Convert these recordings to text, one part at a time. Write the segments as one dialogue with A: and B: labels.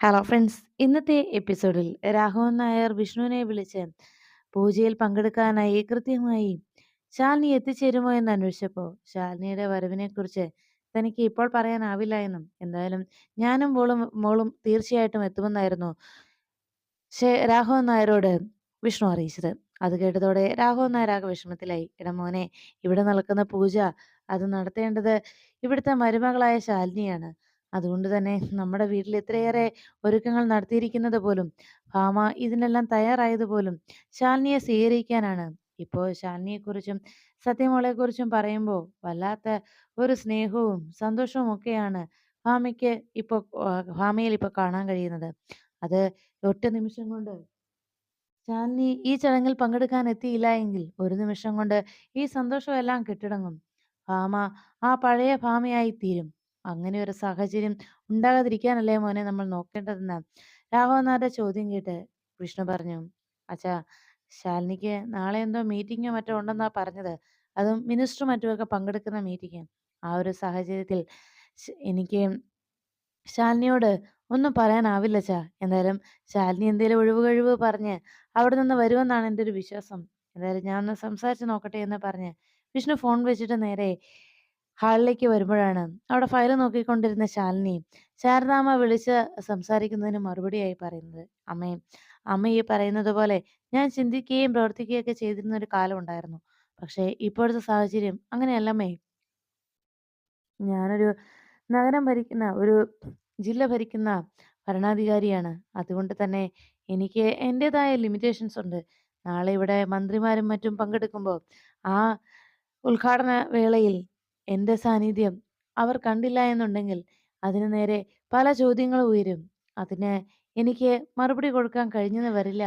A: Hello friends ഇന്നത്തെ എപ്പിസോഡിൽ രാഘവൻ നായർ വിഷ്ണുവിനെ വിളിച്ച് പൂജയിൽ പങ്കെടുക്കാനായി കൃത്യമായി ശാലിനി എത്തിച്ചേരുമോ എന്ന് അന്വേഷിച്ചപ്പോൾ ശാലിനിയുടെ വരവിനെക്കുറിച്ച് തനിക്ക് ഇപ്പോൾ പറയാനാവില്ല എന്നും എന്തായാലും ഞാനും മോളും മോളും തീർച്ചയായിട്ടും എത്തുമെന്നായിരുന്നു രാഘവൻ നായരോട് വിഷ്ണു അറിയിച്ചത്. അത് കേട്ടതോടെ രാഘവൻ നായർ ആകെ വിഷമത്തിലായി. ഇടമോനെ മോനെ ഇവിടെ നടക്കുന്ന പൂജ അത് നടത്തേണ്ടത് ഇവിടുത്തെ മരുമകളായ ശാലിനിയാണ്. അതുകൊണ്ട് തന്നെ നമ്മുടെ വീട്ടിൽ ഇത്രയേറെ ഒരുക്കങ്ങൾ നടത്തിയിരിക്കുന്നത് പോലും ഭാമ ഇതിനെല്ലാം തയ്യാറായത് പോലും ശാലിനിയെ സ്വീകരിക്കാനാണ്. ഇപ്പോൾ ശാലിനിയെക്കുറിച്ചും സത്യമോളെക്കുറിച്ചും പറയുമ്പോൾ വല്ലാത്ത ഒരു സ്നേഹവും സന്തോഷവും ഒക്കെയാണ് ഭാമയ്ക്ക് ഇപ്പോൾ ഭാമയിൽ ഇപ്പോൾ കാണാൻ കഴിയുന്നത്. അത് ഒറ്റ നിമിഷം കൊണ്ട് ശാലിനി ഈ ചടങ്ങിൽ പങ്കെടുക്കാൻ എത്തിയില്ല എങ്കിൽ ഒരു നിമിഷം കൊണ്ട് ഈ സന്തോഷമെല്ലാം കെട്ടിടങ്ങും. ഭാമ ആ പഴയ ഭാമയായി തീരും അങ്ങനെ ഒരു സാഹചര്യം ഉണ്ടാകാതിരിക്കാനല്ലേ മോനെ നമ്മൾ നോക്കേണ്ടതെന്ന്? രാഘവനാഥ ചോദ്യം കേട്ട് വിഷ്ണു പറഞ്ഞു അച്ഛാ ശാലിനിക്ക് നാളെ എന്തോ മീറ്റിങ്ങോ മറ്റോ ഉണ്ടെന്നാ പറഞ്ഞത്. അതും മിനിസ്റ്റർ മറ്റുമൊക്കെ പങ്കെടുക്കുന്ന മീറ്റിംഗ് ആ ഒരു സാഹചര്യത്തിൽ എനിക്ക് ശാലിനിയോട് ഒന്നും പറയാനാവില്ല ചാ എന്തായാലും ശാലിനി എന്തേലും ഒഴിവ് കഴിവ് പറഞ്ഞ് അവിടെ നിന്ന് വരുമെന്നാണ് എന്റെ ഒരു വിശ്വാസം. എന്തായാലും ഞാൻ ഒന്ന് സംസാരിച്ച് നോക്കട്ടെ എന്ന് പറഞ്ഞ് വിഷ്ണു ഫോൺ വെച്ചിട്ട് നേരെ ഹാളിലേക്ക് വരുമ്പോഴാണ്. അവിടെ ഫയൽ നോക്കിക്കൊണ്ടിരുന്ന ശാലിനി ശാരദാമ്മ വിളിച്ച് സംസാരിക്കുന്നതിന് മറുപടിയായി പറയുന്നത് അമ്മേ അമ്മ ഈ പറയുന്നത് പോലെ ഞാൻ ചിന്തിക്കുകയും പ്രവർത്തിക്കുകയും ഒക്കെ ചെയ്തിരുന്ന ഒരു കാലം ഉണ്ടായിരുന്നു. പക്ഷേ ഇപ്പോഴത്തെ സാഹചര്യം അങ്ങനെയല്ലമ്മേ. ഞാനൊരു നഗരം ഭരിക്കുന്ന ഒരു ജില്ല ഭരിക്കുന്ന ഭരണാധികാരിയാണ്. അതുകൊണ്ട് തന്നെ എനിക്ക് എന്റെതായ ലിമിറ്റേഷൻസ് ഉണ്ട്. നാളെ ഇവിടെ മന്ത്രിമാരും മറ്റും പങ്കെടുക്കുമ്പോൾ ആ ഉദ്ഘാടന വേളയിൽ എന്റെ സാന്നിധ്യം അവർ കണ്ടില്ല എന്നുണ്ടെങ്കിൽ അതിനു നേരെ പല ചോദ്യങ്ങളും ഉയരും. അതിന് എനിക്ക് മറുപടി കൊടുക്കാൻ കഴിഞ്ഞെന്ന് വരില്ല.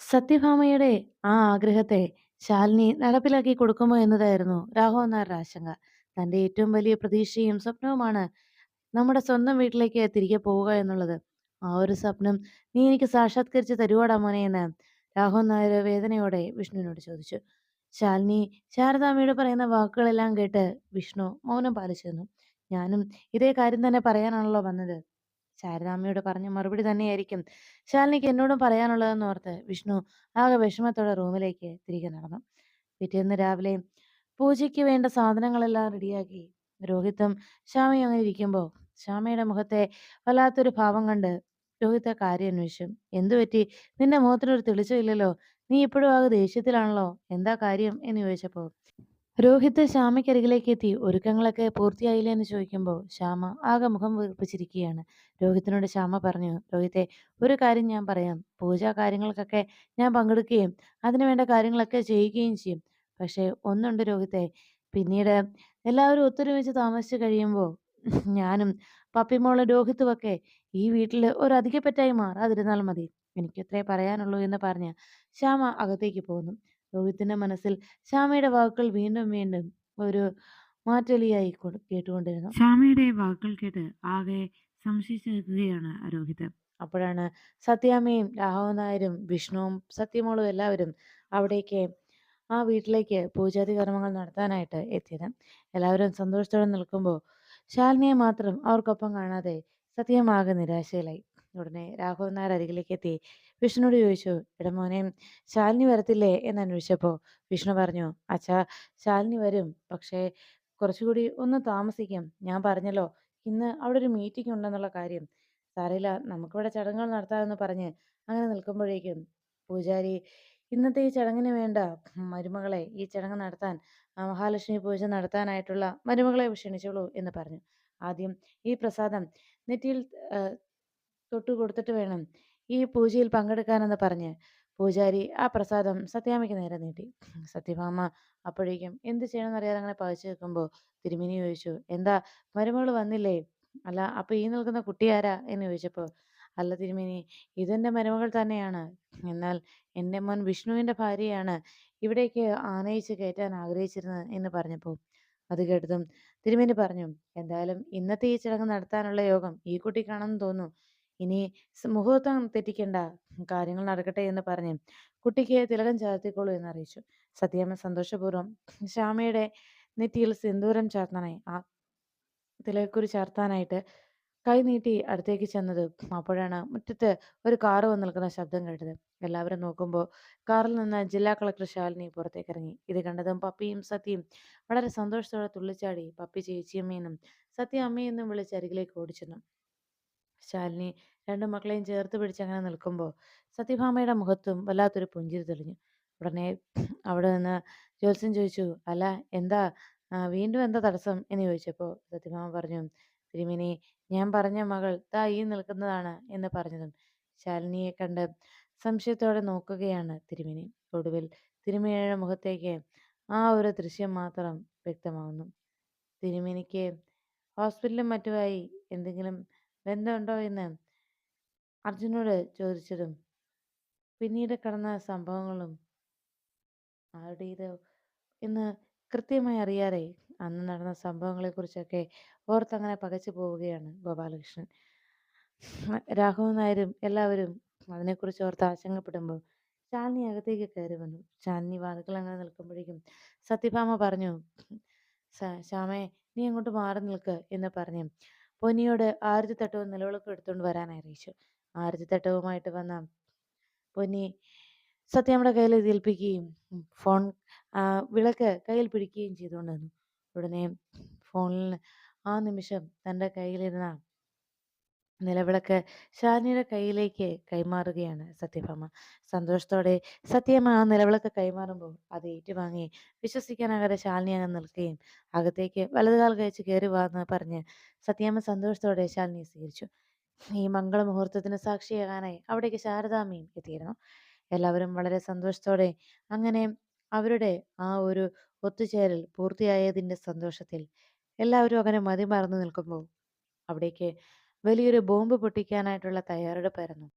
A: സത്യഭാമയുടെ ആ ആഗ്രഹത്തെ ശാലിനി നടപ്പിലാക്കി കൊടുക്കുമോ എന്നതായിരുന്നു രാഘവൻ നായരുടെ ആശങ്ക. തന്റെ ഏറ്റവും വലിയ പ്രതീക്ഷയും സ്വപ്നവുമാണ് നമ്മുടെ സ്വന്തം വീട്ടിലേക്ക് തിരികെ പോവുക എന്നുള്ളത്. ആ ഒരു സ്വപ്നം നീ എനിക്ക് സാക്ഷാത്കരിച്ച് തരുവാടാ മോനെ എന്ന് രാഘവൻ നായർ വേദനയോടെ വിഷ്ണുവിനോട് ചോദിച്ചു. ശാലിനി ശാരദാമ്മയോട് പറയുന്ന വാക്കുകളെല്ലാം കേട്ട് വിഷ്ണു മൗനം പാലിച്ചിരുന്നു ഞാനും ഇതേ കാര്യം തന്നെ പറയാനാണല്ലോ വന്നത്. ശാരദാമ്മയോട് പറഞ്ഞ മറുപടി തന്നെയായിരിക്കും ശാലിനിക്ക് എന്നോടും പറയാനുള്ളതെന്ന് ഓർത്ത് വിഷ്ണു ആകെ വിഷമത്തോടെ റൂമിലേക്ക് തിരികെ നടന്നു. പിറ്റേന്ന് രാവിലെ പൂജയ്ക്ക് വേണ്ട സാധനങ്ങളെല്ലാം റെഡിയാക്കി. രോഹിത്തും ശ്യാമയും അങ്ങനെ ഇരിക്കുമ്പോൾ ശ്യാമയുടെ മുഖത്തെ വല്ലാത്തൊരു ഭാവം കണ്ട് രോഹിത്തെ കാര്യം അന്വേഷിച്ചു. എന്തു പറ്റി? നിന്റെ മുഖത്തിനൊരു തെളിച്ചമില്ലല്ലോ നീ ഇപ്പോഴും ആകെ ദേഷ്യത്തിലാണല്ലോ. എന്താ കാര്യം എന്ന് ചോദിച്ചപ്പോ രോഹിത്ത് ശ്യാമയ്ക്കരികിലേക്ക് എത്തി. ഒരുക്കങ്ങളൊക്കെ പൂർത്തിയായില്ലേ? എന്ന് ചോദിക്കുമ്പോൾ ശ്യാമ ആകെ മുഖം വീർപ്പിച്ചിരിക്കുകയാണ് രോഹിത്തിനോട് ശ്യാമ പറഞ്ഞു രോഹിത്തെ ഒരു കാര്യം ഞാൻ പറയാം. പൂജാ കാര്യങ്ങൾക്കൊക്കെ ഞാൻ പങ്കെടുക്കുകയും അതിനുവേണ്ട കാര്യങ്ങളൊക്കെ ചെയ്യുകയും ചെയ്യും. പക്ഷേ ഒന്നുണ്ട് രോഹിത്തെ. പിന്നീട് എല്ലാവരും ഒത്തൊരുമിച്ച് താമസിച്ച് കഴിയുമ്പോൾ ഞാനും പപ്പിമോൾ രോഹിത്തും ഒക്കെ ഈ വീട്ടിൽ ഒരു അധികപ്പറ്റായി മാറാതിരുന്നാൽ മതി. എനിക്കത്രേ പറയാനുള്ളൂ എന്ന് പറഞ്ഞ് ശ്യാമ അകത്തേക്ക് പോകുന്നു രോഹിത്തിന്റെ മനസ്സിൽ ശ്യാമയുടെ വാക്കുകൾ വീണ്ടും വീണ്ടും ഒരു മാറ്റൊലിയായി കൊ- കേട്ടുകൊണ്ടിരുന്നു. ശ്യാമയുടെ വാക്കുകൾ കേട്ട് ആകെ സംശയിച്ചു നിൽക്കുകയാണ് രോഹിത്. അപ്പോഴാണ് സത്യാമയും രാഘവൻ നായരും വിഷ്ണുവും സത്യമോളും എല്ലാവരും അവിടേക്ക് ആ വീട്ടിലേക്ക് പൂജാതി കർമ്മങ്ങൾ നടത്താനായിട്ട് എത്തിയത്. എല്ലാവരും സന്തോഷത്തോടെ നിൽക്കുമ്പോൾ ശാലിനിയെ മാത്രം അവർക്കൊപ്പം കാണാതെ സത്യമാകെ നിരാശയിലായി. ഉടനെ രാഘവൻ നായർ അരികിലേക്ക് എത്തി. വിഷ്ണുവോട് ചോദിച്ചു ഇടമോനെ ശാലിനി വരത്തില്ലേ? എന്ന് അന്വേഷിച്ചപ്പോൾ വിഷ്ണു പറഞ്ഞു അച്ഛാ ശാലിനി വരും. പക്ഷേ കുറച്ചുകൂടി ഒന്ന് താമസിക്കും. ഞാൻ പറഞ്ഞല്ലോ ഇന്ന് അവിടെ ഒരു മീറ്റിംഗ് ഉണ്ടെന്നുള്ള കാര്യം. സാറില്ല നമുക്കിവിടെ ചടങ്ങുകൾ നടത്താമെന്ന് പറഞ്ഞ് അങ്ങനെ നിൽക്കുമ്പോഴേക്കും പൂജാരി ഇന്നത്തെ ഈ ചടങ്ങിന് വേണ്ട മരുമകളെ ഈ ചടങ്ങ് നടത്താൻ മഹാലക്ഷ്മി പൂജ നടത്താനായിട്ടുള്ള മരുമകളെ ക്ഷണിച്ചോളൂ എന്ന് പറഞ്ഞു. ആദ്യം ഈ പ്രസാദം നെറ്റിയിൽ തൊട്ട് കൊടുത്തിട്ട് വേണം ഈ പൂജയിൽ പങ്കെടുക്കാനെന്ന് പറഞ്ഞ് പൂജാരി ആ പ്രസാദം സത്യാമയ്ക്ക് നേരെ നീട്ടി. സത്യഭാമ അപ്പോഴേക്കും എന്ത് ചെയ്യണമെന്നറിയാതെ അങ്ങനെ പകച്ചു നിൽക്കുമ്പോൾ തിരുമിനി ചോദിച്ചു എന്താ മരുമകൾ വന്നില്ലേ? അല്ല അപ്പൊ ഈ നിൽക്കുന്ന കുട്ടി ആരാ? എന്ന് ചോദിച്ചപ്പോൾ അല്ല തിരുമേനി ഇതെന്റെ മരുമകൾ തന്നെയാണ്. എന്നാൽ എന്റെ മോൻ വിഷ്ണുവിന്റെ ഭാര്യയാണ് ഇവിടേക്ക് ആനയിച്ച് കയറ്റാൻ ആഗ്രഹിച്ചിരുന്നത് എന്ന് പറഞ്ഞപ്പോൾ അത് കേട്ടതും തിരുമേനി പറഞ്ഞു എന്തായാലും ഇന്നത്തെ ഈ ചടങ്ങ് നടത്താനുള്ള യോഗം ഈ കുട്ടിക്കാണെന്ന് തോന്നുന്നു. ഇനി മുഹൂർത്തം തെറ്റിക്കണ്ട കാര്യങ്ങൾ നടക്കട്ടെ എന്ന് പറഞ്ഞ് കുട്ടിക്ക് തിലകം ചാർത്തിക്കോളൂ എന്ന് അറിയിച്ചു. സത്യാമ്മ സന്തോഷപൂർവം ശ്യാമയുടെ നെറ്റിയിൽ സിന്ദൂരം ചാർത്താനായി ആ തിലകക്കുരു ചാർത്താനായിട്ട് കൈ നീട്ടി അടുത്തേക്ക് ചെന്നത്. അപ്പോഴാണ് മുറ്റത്ത് ഒരു കാറ് വന്ന് നിൽക്കുന്ന ശബ്ദം കേട്ടത്. എല്ലാവരും നോക്കുമ്പോൾ കാറിൽ നിന്ന് ജില്ലാ കളക്ടർ ശാലിനി പുറത്തേക്ക് ഇറങ്ങി ഇത് കണ്ടതും പപ്പിയും സത്യയും വളരെ സന്തോഷത്തോടെ തുള്ളിച്ചാടി പപ്പി ചേച്ചിയമ്മയെന്നും സത്യ അമ്മയെന്നും വിളിച്ച് അരികിലേക്ക് ഓടിച്ചെന്നു. ശാലിനി രണ്ടു മക്കളെയും ചേർത്ത് പിടിച്ച് അങ്ങനെ നിൽക്കുമ്പോൾ സത്യഭാമയുടെ മുഖത്തും വല്ലാത്തൊരു പുഞ്ചിരി തെളിഞ്ഞു. ഉടനെ അവിടെ നിന്ന് ജ്യോത്സ്യം ചോദിച്ചു, "അല്ല എന്താ വീണ്ടും എന്താ തടസ്സം?" എന്ന് ചോദിച്ചപ്പോൾ സത്യഭാമ പറഞ്ഞു, "തിരുമേനി ഞാൻ പറഞ്ഞ മകൾ ദാ ഈ നിൽക്കുന്നതാണ്" എന്ന് പറഞ്ഞതും ശാലിനിയെ കണ്ട് സംശയത്തോടെ നോക്കുകയാണ് തിരുമേനി. ഒടുവിൽ തിരുമേനിയുടെ മുഖത്തേക്ക് ആ ഒരു ദൃശ്യം മാത്രം വ്യക്തമാവുന്നു. തിരുമേനിക്ക് ഹോസ്പിറ്റലും മറ്റുമായി എന്തെങ്കിലും ബന്ധമുണ്ടോ എന്ന് അർജുനോട് ചോദിച്ചതും പിന്നീട് കടന്ന സംഭവങ്ങളും ആരുടേത് എന്ന് കൃത്യമായി അറിയാതെ അന്ന് നടന്ന സംഭവങ്ങളെക്കുറിച്ചൊക്കെ ഓർത്തങ്ങനെ പകച്ചു പോവുകയാണ് ഗോപാലകൃഷ്ണൻ. രാഘവൻ നായരും എല്ലാവരും അതിനെക്കുറിച്ച് ഓർത്ത് ആശങ്കപ്പെടുമ്പോൾ ചാന്നി അകത്തേക്ക് കയറി വന്നു. ശാലിനി വാതിൽക്കലങ്ങനെ നിൽക്കുമ്പോഴേക്കും സത്യഭാമ പറഞ്ഞു, ശ്യാമയെ ശ്യാമേ നീ അങ്ങോട്ട് മാറി നിൽക്ക്" എന്ന് പറഞ്ഞു പൊന്നിയോട് ആരതിത്തട്ടവും നിലവിളക്കും എടുത്തുകൊണ്ട് വരാൻ അറിയിച്ചു. ആരതിത്തട്ടവുമായിട്ട് വന്ന പൊന്നി സത്യമ്മയുടെ കയ്യിൽ ഏൽപ്പിക്കുകയും ഫോൺ വിളക്ക് കയ്യിൽ പിടിക്കുകയും ചെയ്തുകൊണ്ട് നിന്നു. ഉടനെ ഫോണിൽ ആ നിമിഷം തന്റെ കയ്യിലിരുന്ന നിലവിളക്ക് ഷാനിയുടെ കയ്യിലേക്ക് കൈമാറുകയാണ് സത്യഭാമ. സന്തോഷത്തോടെ സത്യമ്മ ആ നിലവിളക്ക് കൈമാറുമ്പോൾ അത് ഏറ്റുവാങ്ങി വിശ്വസിക്കാനാകാതെ ശാലിനി അങ്ങ് നിൽക്കുകയും അകത്തേക്ക് വലതുകാൽ കഴിച്ച് കയറി വാന്ന് പറഞ്ഞ് സത്യമ്മ സന്തോഷത്തോടെ ശാലിനി സ്വീകരിച്ചു. ഈ മംഗള മുഹൂർത്തത്തിന് സാക്ഷിയാകാനായി അവിടേക്ക് ശാരദാമ്മയും എത്തിയിരുന്നു. എല്ലാവരും വളരെ സന്തോഷത്തോടെ അങ്ങനെ അവരുടെ ആ ഒരു ഒത്തുചേരൽ പൂർത്തിയായതിന്റെ സന്തോഷത്തിൽ എല്ലാവരും അങ്ങനെ മതിമറന്നു നിൽക്കുമ്പോൾ അവിടേക്ക് വലിയൊരു ബോംബ് പൊട്ടിക്കാനായിട്ടുള്ള തയ്യാറെടുപ്പായിരുന്നു.